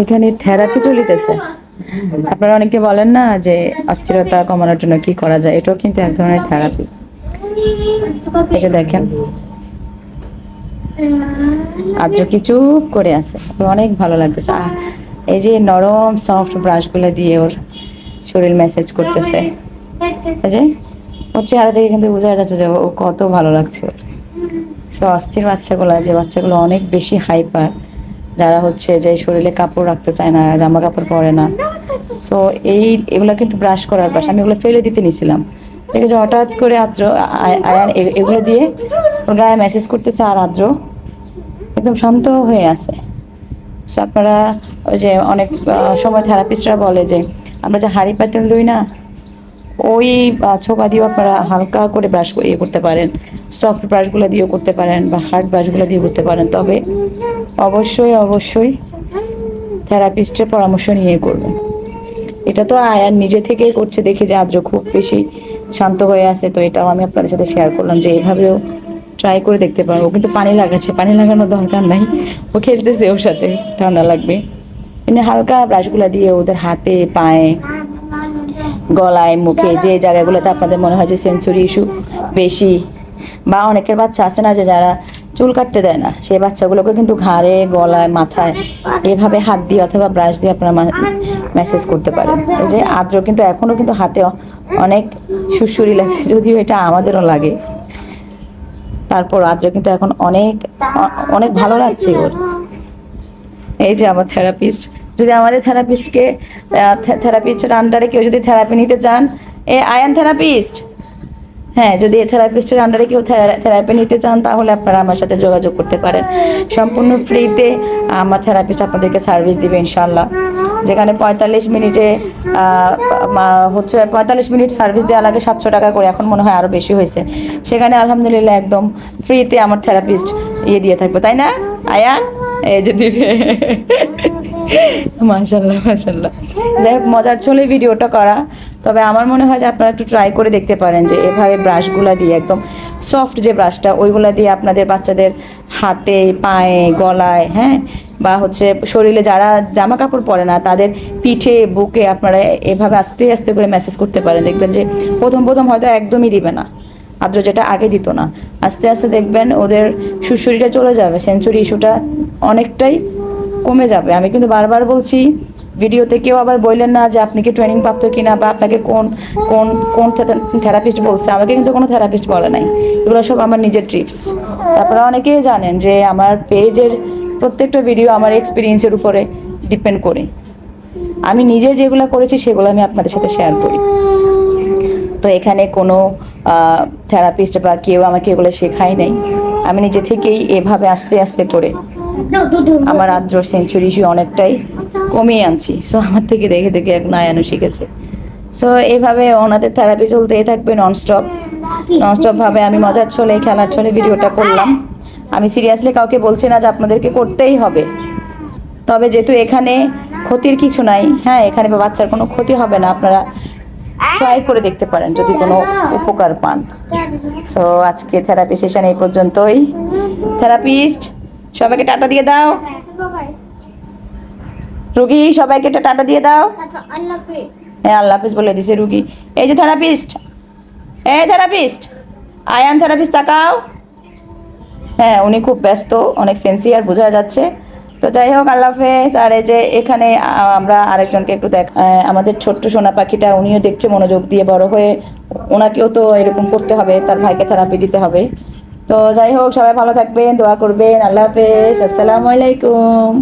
এখানে থেরাপি চলিতেছে। আপনারা অনেকে বলেন না যে অস্থিরতা কমানোর জন্য কি করা যায়, এটাও কিন্তু এক ধরনের থেরাপি এটা দেখেন, আদ্র কিছু করে আছে, অনেক ভালো লাগতেছে। এই যে নরম সফট ব্রাশগুলো দিয়ে ওর শরীর মেসেজ করতেছে। যে, ওর চেহারা দেখে কিন্তু বোঝা যাচ্ছে যে ও কত ভালো লাগছে। ওর সো অস্থির বাচ্চাগুলো, যে বাচ্চাগুলো অনেক বেশি হাইপার যারা হচ্ছে যে শরীরে কাপড় রাখতে চায় না, জামা কাপড় পরে না। সো এই, এগুলো কিন্তু ব্রাশ করার ব্রাশ আমি এগুলো ফেলে দিতে নিছিলাম। ঠিক আছে হঠাৎ করে আদ্র আয়- আয়ান এগুলো দিয়ে ওর গায়ে মেসেজ করতেছে আর আদ্র একদম শান্ত হয়ে আছে। সো আপনারা ওই যে অনেক সময় থেরাপিস্টরা বলে যে, আমরা যে হাড়ি পাতিল দুই না ওই ছোপা দিয়েও আপনারা হালকা করে ব্রাশ ইয়ে করতে পারেন। সফট ব্রাশগুলো দিয়েও করতে পারেন বা হার্ড ব্রাশগুলো দিয়েও করতে পারেন। তবে অবশ্যই অবশ্যই থেরাপিস্টের পরামর্শ নিয়ে করবেন। এটা তো আয়ার নিজে থেকেই করছে দেখে যে আদ্র খুব বেশি শান্ত হয়ে আছে। তো এটাও আমি আপনাদের সাথে শেয়ার করলাম যে এইভাবেও ট্রাই করে দেখতে পারো। ও কিন্তু পানি লাগাচ্ছে, পানি লাগানোর দরকার নাই। ও খেলতেছে ওর সাথে, ঠান্ডা লাগবে। এমনি হালকা ব্রাশগুলো দিয়ে ওদের হাতে, পায়ে গলায়, মুখে, যে জায়গাগুলোতে আপনাদের মনে হয় যে সেন্সরি ইস্যু বেশি, বা অনেকের বাচ্চা আছে না যে যারা চুল কাটতে দেয় না, সেই বাচ্চাগুলোকে কিন্তু ঘাড়ে, গলায়, মাথায় এভাবে হাত দিয়ে অথবা ব্রাশ দিয়ে আপনারা মেসেজ করতে পারেন। এই যে আদ্র কিন্তু এখনও কিন্তু হাতে অনেক সুরসুরি লাগছে, যদিও এটা আমাদেরও লাগে। তারপর আদ্র কিন্তু এখন অনেক অনেক ভালো লাগছে ওর। এই যে আমার থেরাপিস্ট যদি আমাদের থেরাপিস্টকে থেরাপিস্টের আন্ডারে কেউ যদি থেরাপি নিতে চান, এ আয়ান থেরাপিস্ট হ্যাঁ যদি থেরাপিস্টের আন্ডারে কেউ থেরাপি নিতে চান, তাহলে আপনারা আমার সাথে যোগাযোগ করতে পারেন। সম্পূর্ণ ফ্রিতে আমার থেরাপিস্ট আপনাদেরকে সার্ভিস দিবে ইনশাল্লাহ যেখানে পঁয়তাল্লিশ মিনিটে হচ্ছে পঁয়তাল্লিশ মিনিট সার্ভিস দেওয়া লাগে সাতশো টাকা করে, এখন মনে হয় আরও বেশি হয়েছে। সেখানে আলহামদুলিল্লাহ একদম ফ্রিতে আমার থেরাপিস্ট ইয়ে দিয়ে থাকবে, তাই না? আয়ান? এই যে দিবে। মাশাল্লাহ মাশাল্লাহ যাই হোক, মজার ছলে ভিডিওটা করা। তবে আমার মনে হয় যে আপনারা একটু ট্রাই করে দেখতে পারেন যে এভাবে ব্রাশগুলো দিয়ে একদম সফট যে ব্রাশটা ওইগুলো দিয়ে আপনাদের বাচ্চাদের হাতে, পায়ে, গলায় হ্যাঁ? বা হচ্ছে শরীরে যারা জামা কাপড় পরে না, তাদের পিঠে, বুকে আপনারা এভাবে আস্তে আস্তে করে মেসেজ করতে পারেন। দেখবেন যে প্রথম প্রথম হয়তো একদমই দিবে না। আদ্র যেটা আগে দিত না। আস্তে আস্তে দেখবেন ওদের সুশুরিটা চলে যাবে। সেঞ্চুরি ইস্যুটা অনেকটাই কমে যাবে। আমি কিন্তু বারবার বলছি, ভিডিওতে কেউ আবার বললেন না যে আপনি কি ট্রেনিং প্রাপ্ত কিনা বা আপনাকে কোন কোন কোন থেরাপিস্ট বলছে। আমাকে কিন্তু কোনো থেরাপিস্ট বলে নাই। এগুলো সব আমার নিজের ট্রিপস তারপরে অনেকেই জানেন যে আমার পেজের প্রত্যেকটা ভিডিও আমার এক্সপিরিয়েন্সের উপরে ডিপেন্ড করে। আমি নিজে যেগুলো করেছি, সেগুলো আমি আপনাদের সাথে শেয়ার করি। তো এখানে কোনো থেরাপিস্ট বা কেউ আমাকে এগুলো শেখাই নাই। আমি নিজে থেকেই এভাবে আস্তে আস্তে করে আমার আদ্র সেঞ্চুরি অনেকটাই কমিয়ে আনছি। সো আমার থেকে দেখে দেখে এক নায়ানো শিখেছে। সো এইভাবে ওনাদের থেরাপি চলতেই থাকবে ননস্টপ ননস্টপ ভাবে আমি মজার ছলে, খেলার ছলে ভিডিওটা করলাম। আমি সিরিয়াসলি কাউকে বলছি না যে আপনাদেরকে করতেই হবে। তবে যেহেতু এখানে ক্ষতির কিছু নাই হ্যাঁ এখানে বাচ্চার কোনো ক্ষতি হবে না, আপনারা ট্রাই করে দেখতে পারেন যদি কোনো উপকার পান। সো আজকে থেরাপি সেশন এই পর্যন্তই। থেরাপিস্ট সবাইকে টাটা দিয়ে দাও। রুগী, সবাইকে টাটা দিয়ে দাও। হ্যাঁ আল্লাহ হাফিজ বলে দিছে রুগী। এই যে থেরাপিস্ট এই থেরাপিস্ট আয়ান থেরাপিস্ট তাকাও। হ্যাঁ উনি খুব ব্যস্ত, অনেক সেন্সিয়ার বোঝা যাচ্ছে। তো যাই হোক, আল্লাহ হাফেজ। আর এই যে এখানে আমরা আরেকজনকে একটু দেখ আমাদের ছোট্ট সোনা পাখিটা, উনিও দেখছে মনোযোগ দিয়ে বড় হয়ে। ওনাকেও তো এরকম করতে হবে, তার ভাইকে থেরাপি দিতে হবে। তো যাই হোক সবাই ভালো থাকবেন দোয়া করবেন আল্লাহ হাফেজ আসসালামু আলাইকুম।